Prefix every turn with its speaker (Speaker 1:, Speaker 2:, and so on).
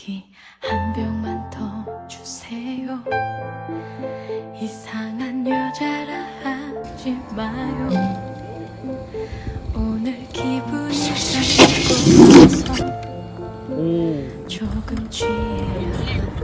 Speaker 1: 위스키 한 병만 더 주세요. 이상한 여자라 하지 마요. 오늘 기분이 잘못고 조금 취해야겠어요.